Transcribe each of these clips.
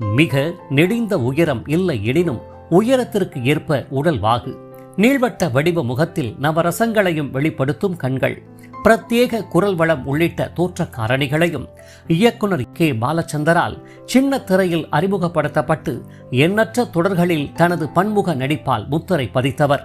மிக நெடிந்த உயரம் இல்லை எனினும் உயரத்திற்கு ஏற்ப உடல் வாகு. நீள்வட்ட வடிவ முகத்தில் நவரசங்களையும் வெளிப்படுத்தும் கண்கள் பிரத்யேக குரல் வளம் உள்ளிட்ட தோற்ற காரணிகளையும் இயக்குனர் கே. பாலச்சந்தரால் சின்ன திரையில் அறிமுகப்படுத்தப்பட்டு எண்ணற்ற தொடர்களில் தனது பன்முக நடிப்பால் முத்திரை பதித்தவர்.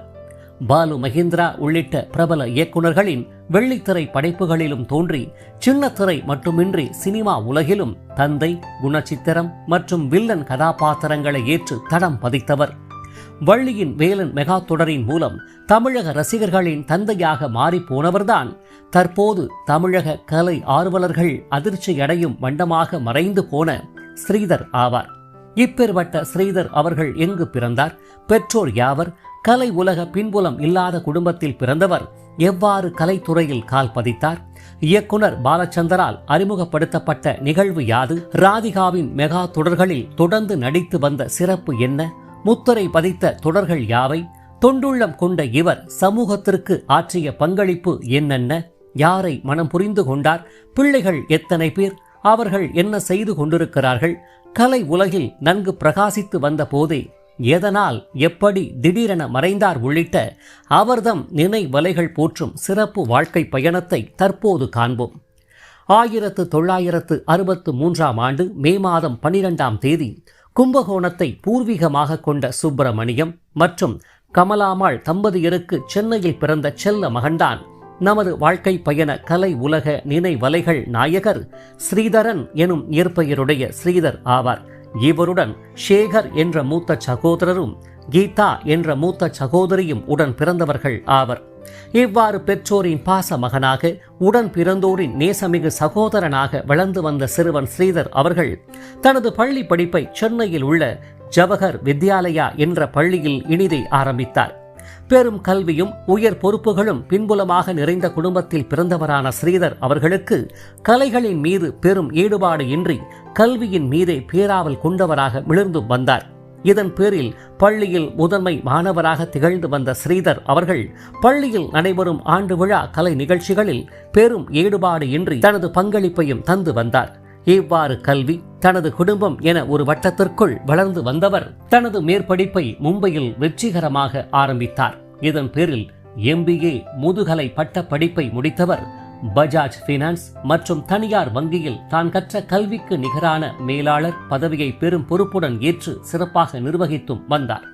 பாலு மஹிந்திரா உள்ளிட்ட பிரபல இயக்குனர்களின் வெள்ளித்திரை படைப்புகளிலும் தோன்றி சின்னத்திரை மட்டுமின்றி சினிமா உலகிலும் தந்தை குணச்சித்திரம் மற்றும் வில்லன் கதாபாத்திரங்களை ஏற்று தடம் பதித்தவர். வள்ளியின் வேலன் மெகா தொடரின் மூலம் தமிழக ரசிகர்களின் தந்தையாக மாறிப் போனவர்தான் தற்போது தமிழக கலை ஆர்வலர்கள் அதிர்ச்சியடையும் வண்டமாக மறைந்து போன ஸ்ரீதர் ஆவார். இப்பேற்பட்ட ஸ்ரீதர் அவர்கள் எங்கு பிறந்தார்? பெற்றோர் யாவர்? கலை உலக பின்புலம் இல்லாத குடும்பத்தில் பிறந்தவர் எவ்வாறு கலைத்துறையில் கால் பதித்தார்? இயக்குனர் பாலச்சந்தரால் அறிமுகப்படுத்தப்பட்ட நிகழ்வு யாது? ராதிகாவின் மெகா தொடர்களில் தொடர்ந்து நடித்து வந்த சிறப்பு என்ன? முத்திரை பதித்த தொடர்கள் யாவை? தொண்டுள்ளம் கொண்ட இவர் சமூகத்திற்கு ஆற்றிய பங்களிப்பு என்னென்ன? யாரை மனம் புரிந்து கொண்டார்? பிள்ளைகள் எத்தனை பேர்? அவர்கள் என்ன செய்து கொண்டிருக்கிறார்கள்? கலை உலகில் நன்கு பிரகாசித்து வந்த போதே எதனால் எப்படி திடீரென மறைந்தார் உள்ளிட்ட அவர்தம் நினைவலைகள் போற்றும் சிறப்பு வாழ்க்கை பயணத்தை தற்போது காண்போம். ஆயிரத்து தொள்ளாயிரத்து அறுபத்து மூன்றாம் ஆண்டு மே மாதம் பனிரெண்டாம் தேதி கும்பகோணத்தை பூர்வீகமாக கொண்ட சுப்பிரமணியம் மற்றும் கமலாமாள் தம்பதியருக்கு சென்னையில் பிறந்த செல்ல மகன்தான் நமது வாழ்க்கை பயண கலை உலக நினைவலைகள் நாயகர் ஸ்ரீதரன் எனும் இயற்பெயருடைய ஸ்ரீதர் ஆவார். இவருடன் ஷேகர் என்ற மூத்த சகோதரரும் கீதா என்ற மூத்த சகோதரியும் உடன் பிறந்தவர்கள் ஆவர். இவ்வாறு பெற்றோரின் பாச மகனாக உடன் பிறந்தோரின் நேசமிகு சகோதரனாக வளர்ந்து வந்த சிறுவன் ஸ்ரீதர் அவர்கள் தனது பள்ளி படிப்பை சென்னையில் உள்ள ஜவஹர் வித்யாலயா என்ற பள்ளியில் இனிதை ஆரம்பித்தார். பெரும் கல்வியும் உயர் பொறுப்புகளும் பின்புலமாக நிறைந்த குடும்பத்தில் பிறந்தவரான ஸ்ரீதர் அவர்களுக்கு கலைகளின் மீது பெரும் ஈடுபாடு இன்றி கல்வியின் மீதே பேராவல் கொண்டவராக விழுந்து வந்தார். இதன் பேரில் பள்ளியில் முதன்மை மாணவராக திகழ்ந்து வந்த ஸ்ரீதர் அவர்கள் பள்ளியில் நடைபெறும் ஆண்டு விழா கலை நிகழ்ச்சிகளில் பெரும் ஈடுபாடு இன்றி தனது பங்களிப்பையும் தந்து வந்தார். இவ்வாறு கல்வி தனது குடும்பம் என ஒரு வட்டத்திற்குள் வளர்ந்து வந்தவர் தனது மேற்படிப்பை மும்பையில் வெற்றிகரமாக ஆரம்பித்தார். இதன் பேரில் எம்பிஏ முதுகலை பட்ட படிப்பை முடித்தவர் பஜாஜ் பினான்ஸ் மற்றும் தனியார் வங்கியில் தான் கற்ற கல்விக்கு நிகரான மேலாளர் பதவியை பெரும் பொறுப்புடன் ஏற்று சிறப்பாக நிர்வகித்தும் வந்தார்.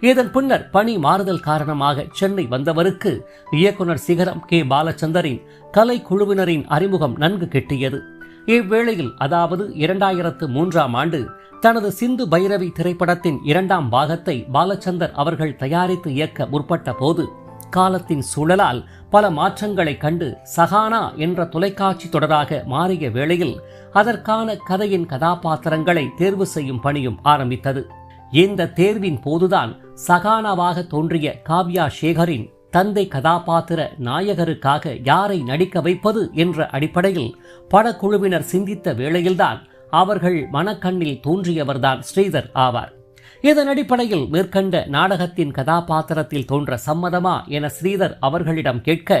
இதன் பின்னர் பணி மாறுதல் காரணமாக சென்னை வந்தவருக்கு இயக்குனர் சிகரம் கே. பாலச்சந்தரின் கலை குழுவினரின் அறிமுகம் நன்கு கிட்டியது. இவ்வேளையில் அதாவது இரண்டாயிரத்து மூன்றாம் ஆண்டு தனது சிந்து பைரவி திரைப்படத்தின் இரண்டாம் பாகத்தை பாலச்சந்தர் அவர்கள் தயாரித்து இயக்க முற்பட்ட போது காலத்தின் சூழலால் பல மாற்றங்களைக் கண்டு சகானா என்ற தொலைக்காட்சி தொடராக மாறிய வேளையில் அதற்கான கதையின் கதாபாத்திரங்களை தேர்வு செய்யும் பணியும் ஆரம்பித்தது. இந்த தேர்வின் போதுதான் சகானாவாக தோன்றிய காவ்யா சேகரின் தந்தை கதாபாத்திர நாயகருக்காக யாரை நடிக்க வைப்பது என்ற அடிப்படையில் படக்குழுவினர் சிந்தித்த வேளையில்தான் அவர்கள் மனக்கண்ணில் தோன்றியவர்தான் ஸ்ரீதர் ஆவார். இதன் அடிப்படையில் மேற்கண்ட நாடகத்தின் கதாபாத்திரத்தில் தோன்ற சம்மதமா என ஸ்ரீதர் அவர்களிடம் கேட்க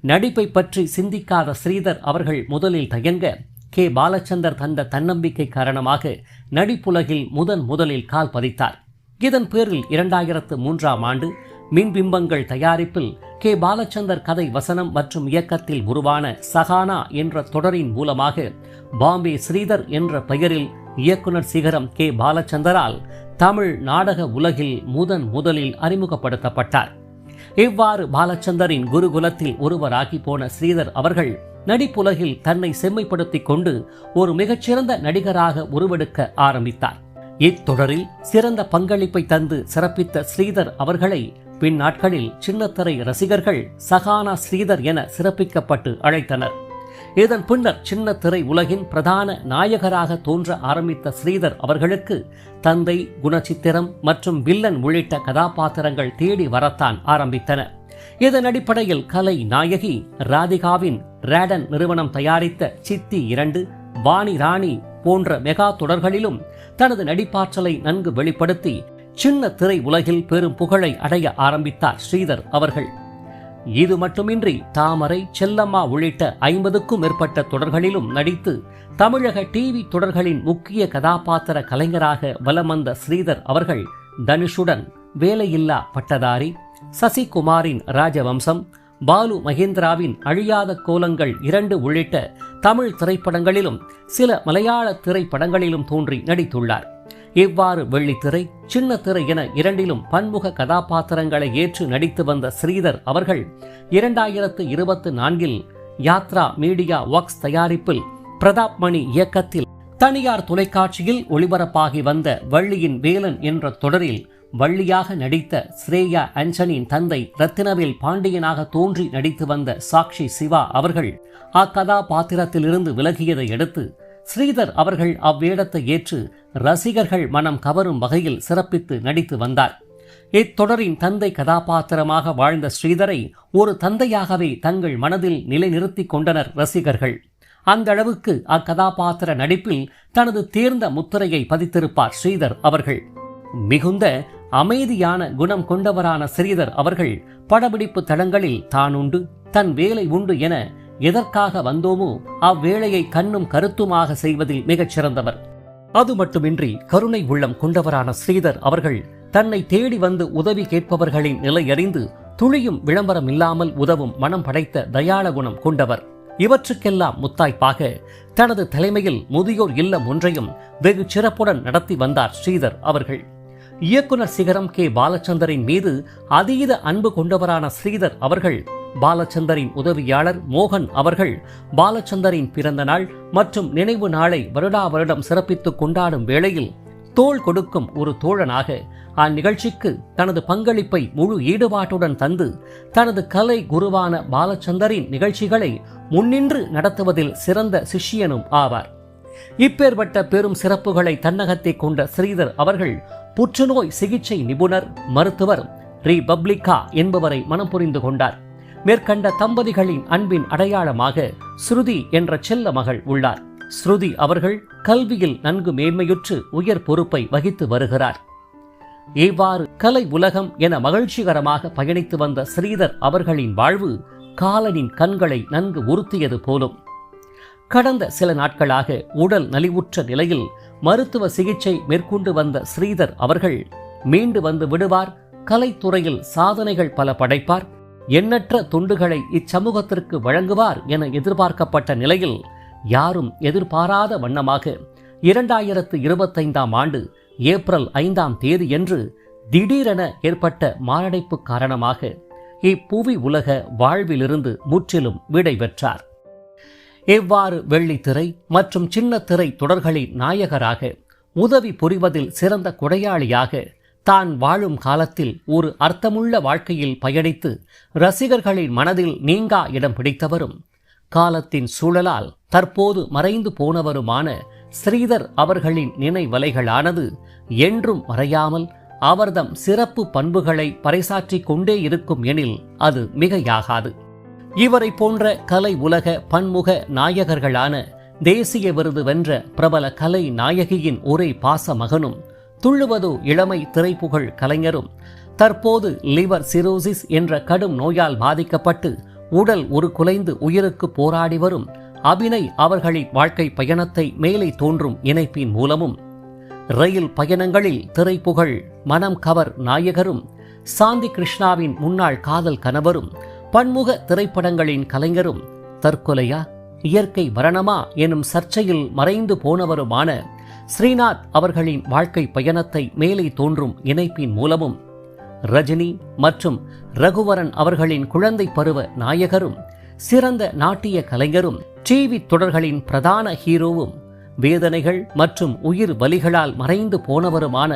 நடிப்பை பற்றி சிந்திக்காத ஸ்ரீதர் அவர்கள் முதலில் தயங்க கே. பாலச்சந்தர் தந்த தன்னம்பிக்கை காரணமாக நடிப்புலகில் முதன் முதலில் கால் பதித்தார். இதன் பேரில் இரண்டாயிரத்து மூன்றாம் ஆண்டு மின்பிம்பங்கள் தயாரிப்பில் கே. பாலச்சந்தர் கதை வசனம் மற்றும் இயக்கத்தில் உருவான சகானா என்ற தொடரின் மூலமாக பாம்பே ஸ்ரீதர் என்ற பெயரில் இயக்குனர் சிகரம் கே. பாலச்சந்தரால் தமிழ் நாடக உலகில் முதன் முதலில் அறிமுகப்படுத்தப்பட்டார். இவ்வாறு பாலச்சந்தரின் குருகுலத்தில் ஒருவராகி போன ஸ்ரீதர் அவர்கள் நடிப்புலகில் தன்னை செம்மைப்படுத்திக் கொண்டு ஒரு மிகச்சிறந்த நடிகராக உருவெடுக்க ஆரம்பித்தார். இத்தொடரில் சிறந்த பங்களிப்பை தந்து சிறப்பித்த ஸ்ரீதர் அவர்களை பின் நாட்களில் சின்னத்திரை ரசிகர்கள் சகானா ஸ்ரீதர் என சிறப்பிக்கப்பட்டு அழைத்தனர். இதன் பின்னர் சின்னத்திரை உலகின் பிரதான நாயகராக தோன்ற ஆரம்பித்த ஸ்ரீதர் அவர்களுக்கு தந்தை குணச்சித்திரம் மற்றும் வில்லன் உள்ளிட்ட கதாபாத்திரங்கள் தேடி வரத்தான் ஆரம்பித்தன. இதன் அடிப்படையில் கலை நாயகி ராதிகாவின் ரேடன் நிறுவனம் தயாரித்த சித்தி இரண்டு வாணி ராணி போன்ற மெகா தொடர்களிலும் தனது நடிப்பாற்றலை நன்கு வெளிப்படுத்தி சின்ன திரை உலகில் பெரும் புகழை அடைய ஆரம்பித்தார் ஸ்ரீதர் அவர்கள். இது மட்டுமின்றி தாமரை செல்லம்மா உள்ளிட்ட ஐம்பதுக்கும் மேற்பட்ட தொடர்களிலும் நடித்து தமிழக டிவி தொடர்களின் முக்கிய கதாபாத்திர கலைஞராக வலம் வந்த ஸ்ரீதர் அவர்கள் தனுஷுடன் வேலையில்லா பட்டதாரி சசிகுமாரின் ராஜவம்சம் பாலு மகேந்திராவின் அழியாத கோலங்கள் இரண்டு உள்ளிட்ட தமிழ் திரைப்படங்களிலும் சில மலையாள திரைப்படங்களிலும் தோன்றி நடித்துள்ளார். இவ்வாறு வெள்ளித்திரை சின்ன திரை என இரண்டிலும் பன்முக கதாபாத்திரங்களை ஏற்று நடித்து வந்த ஸ்ரீதர் அவர்கள் இரண்டாயிரத்து இருபத்தி நான்கில் யாத்ரா மீடியா ஒர்க்ஸ் தயாரிப்பில் பிரதாப் மணி இயக்கத்தில் தனியார் தொலைக்காட்சியில் ஒளிபரப்பாகி வந்த வள்ளியின் வேலன் என்ற தொடரில் வள்ளியாக நடித்த ஸ்ரேயா அஞ்சனின் தந்தை ரத்தினவேல் பாண்டியனாக தோன்றி நடித்து வந்த சாக்ஷி சிவா அவர்கள் அக்கதாபாத்திரத்திலிருந்து விலகியதை அடுத்து ஸ்ரீதர் அவர்கள் அவ்வேடத்தை ஏற்று ரசிகர்கள் மனம் கவரும் வகையில் சிறப்பித்து நடித்து வந்தார். இத்தொடரின் தந்தை கதாபாத்திரமாக வாழ்ந்த ஸ்ரீதரை ஒரு தந்தையாகவே தங்கள் மனதில் நிலைநிறுத்தி கொண்டனர் ரசிகர்கள். அந்த அளவுக்கு அக்கதாபாத்திர நடிப்பில் தனது தேர்ந்த முத்திரையை பதித்திருப்பார் ஸ்ரீதர் அவர்கள். மிகுந்த அமைதியான குணம் கொண்டவரான ஸ்ரீதர் அவர்கள் படப்பிடிப்பு தளங்களில் தான் உண்டு தன் வேலை உண்டு என எதற்காக வந்தோமோ அவ்வேளையை கண்ணும் கருத்துமாக செய்வதில் மிகச் சிறந்தவர் அது மட்டுமின்றி கருணை உள்ளம் கொண்டவரான ஸ்ரீதர் அவர்கள் தன்னை தேடி வந்து உதவி கேட்பவர்களின் நிலை அறிந்து துளியும் விளம்பரம் இல்லாமல் உதவும் மனம் படைத்த தயாள குணம் கொண்டவர். இவற்றுக்கெல்லாம் முத்தாய்ப்பாக தனது தலைமையில் முதியோர் இல்லம் ஒன்றையும் வெகு சிறப்புடன் நடத்தி வந்தார் ஸ்ரீதர் அவர்கள். இயக்குனர் சிகரம் கே. பாலச்சந்தரின் மீது அதீத அன்பு கொண்டவரான ஸ்ரீதர் அவர்கள் பாலச்சந்தரின் உதவியாளர் மோகன் அவர்கள் பாலச்சந்தரின் பிறந்த நாள் மற்றும் நினைவு நாளை வருடா வருடம் சிறப்பித்துக் கொண்டாடும் வேளையில் தோள் கொடுக்கும் ஒரு தோழனாக அந்நிகழ்ச்சிக்கு தனது பங்களிப்பை முழு ஈடுபாட்டுடன் தந்து தனது கலை குருவான பாலச்சந்தரின் நிகழ்ச்சிகளை முன்னின்று நடத்துவதில் சிறந்த சிஷ்யனும் ஆவார். இப்பேற்பட்ட பெரும் சிறப்புகளை தன்னகத்தை கொண்ட ஸ்ரீதர் அவர்கள் புற்றுநோய் சிகிச்சை நிபுணர் மருத்துவர் ரிபப்ளிகா என்பவரை மனம் புரிந்து கொண்டார். மேற்கண்ட தம்பதிகளின் அன்பின் அடையாளமாக ஸ்ருதி என்ற செல்ல மகள் உள்ளார். ஸ்ருதி அவர்கள் கல்வியில் நன்கு மேன்மையுற்று உயர் பொறுப்பை வகித்து வருகிறார். இவ்வாறு கலை உலகம் என மகிழ்ச்சிகரமாக பயணித்து வந்த ஸ்ரீதர் அவர்களின் வாழ்வு காலனின் கண்களை நன்கு உறுத்தியது போலும். கடந்த சில நாட்களாக உடல் நலிவுற்ற நிலையில் மருத்துவ சிகிச்சை மேற்கொண்டு வந்த ஸ்ரீதர் அவர்கள் மீண்டு வந்து விடுவார் கலைத்துறையில் சாதனைகள் பல படைப்பார் எண்ணற்ற தொண்டுகளை இச்சமூகத்திற்கு வழங்குவார் என எதிர்பார்க்கப்பட்ட நிலையில் யாரும் எதிர்பாராத வண்ணமாக இரண்டாயிரத்து இருபத்தைந்தாம் ஆண்டு ஏப்ரல் ஐந்தாம் தேதியன்று திடீரென ஏற்பட்ட மாரடைப்பு காரணமாக இப்புவி உலக வாழ்விலிருந்து முற்றிலும் விடை பெற்றார். இவ்வாறு வெள்ளித்திரை மற்றும் சின்ன திரை தொடர்களின் நாயகராக உதவி புரிவதில் சிறந்த கொடையாளியாக தான் வாழும் காலத்தில் ஒரு அர்த்தமுள்ள வாழ்க்கையில் பயணித்து ரசிகர்களின் மனதில் நீங்கா இடம் பிடித்தவரும் காலத்தின் சூழலால் தற்போது மறைந்து போனவருமான ஸ்ரீதர் அவர்களின் நினைவலைகளானது என்றும் மறையாமல் அவர்தம் சிறப்பு பண்புகளை பறைசாற்றிக் கொண்டே இருக்கும் எனில் அது மிகையாகாது. இவரை போன்ற கலை உலக பன்முக நாயகர்களான தேசிய விருது வென்ற பிரபல கலை நாயகியின் ஒரே பாச மகனும் துள்ளுவது இளமை திரைப்புகழ் கலைஞரும். தற்போது லிவர் சிரோசிஸ் என்ற கடும் நோயால் பாதிக்கப்பட்டு உடல் ஒரு குலைந்து உயிருக்கு போராடி வரும் அபிநய் அவர்களின் வாழ்க்கை பயணத்தை மேலே தோன்றும் இணைப்பின் மூலமும். ரயில் பயணங்களில் திரைப்புகழ் மனம் கவர் நாயகரும் சாந்தி கிருஷ்ணாவின் முன்னாள் காதல் கணவரும் பன்முக திரைப்படங்களின் கலைஞரும் தற்கொலையா இயற்கை மரணமா எனும் சர்ச்சையில் மறைந்து போனவருமான ஸ்ரீநாத் அவர்களின் வாழ்க்கை பயணத்தை மேலே தோன்றும் இணைப்பின் மூலமும் ரஜினி மற்றும் ரகுவரன் அவர்களின் குழந்தை பருவ நாயகரும் சிறந்த நாட்டிய கலைஞரும் டிவி தொடர்களின் பிரதான ஹீரோவும் வேதனைகள் மற்றும் உயிர் வலிகளால் மறைந்து போனவருமான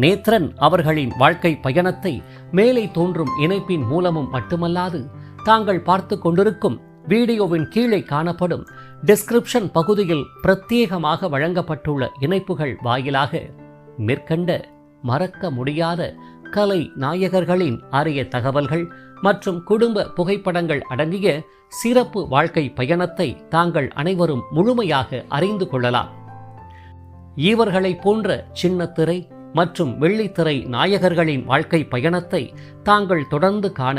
நேத்ரன் அவர்களின் வாழ்க்கை பயணத்தை மேலே தோன்றும் இணைப்பின் மூலமும் மட்டுமல்லாது தாங்கள் பார்த்து கொண்டிருக்கும் வீடியோவின் கீழே காணப்படும் டிஸ்கிரிப்ஷன் பகுதியில் பிரத்யேகமாக வழங்கப்பட்டுள்ள இணைப்புகள் வாயிலாக மேற்கண்ட மறக்க முடியாத கலை நாயகர்களின் அரிய தகவல்கள் மற்றும் குடும்ப புகைப்படங்கள் அடங்கிய சிறப்பு வாழ்க்கை பயணத்தை தாங்கள் அனைவரும் முழுமையாக அறிந்து கொள்ளலாம். இவர்களைப் போன்ற சின்னத்திரை மற்றும் வெள்ளித்திரை நாயகர்களின் வாழ்க்கை பயணத்தை தாங்கள் தொடர்ந்து காண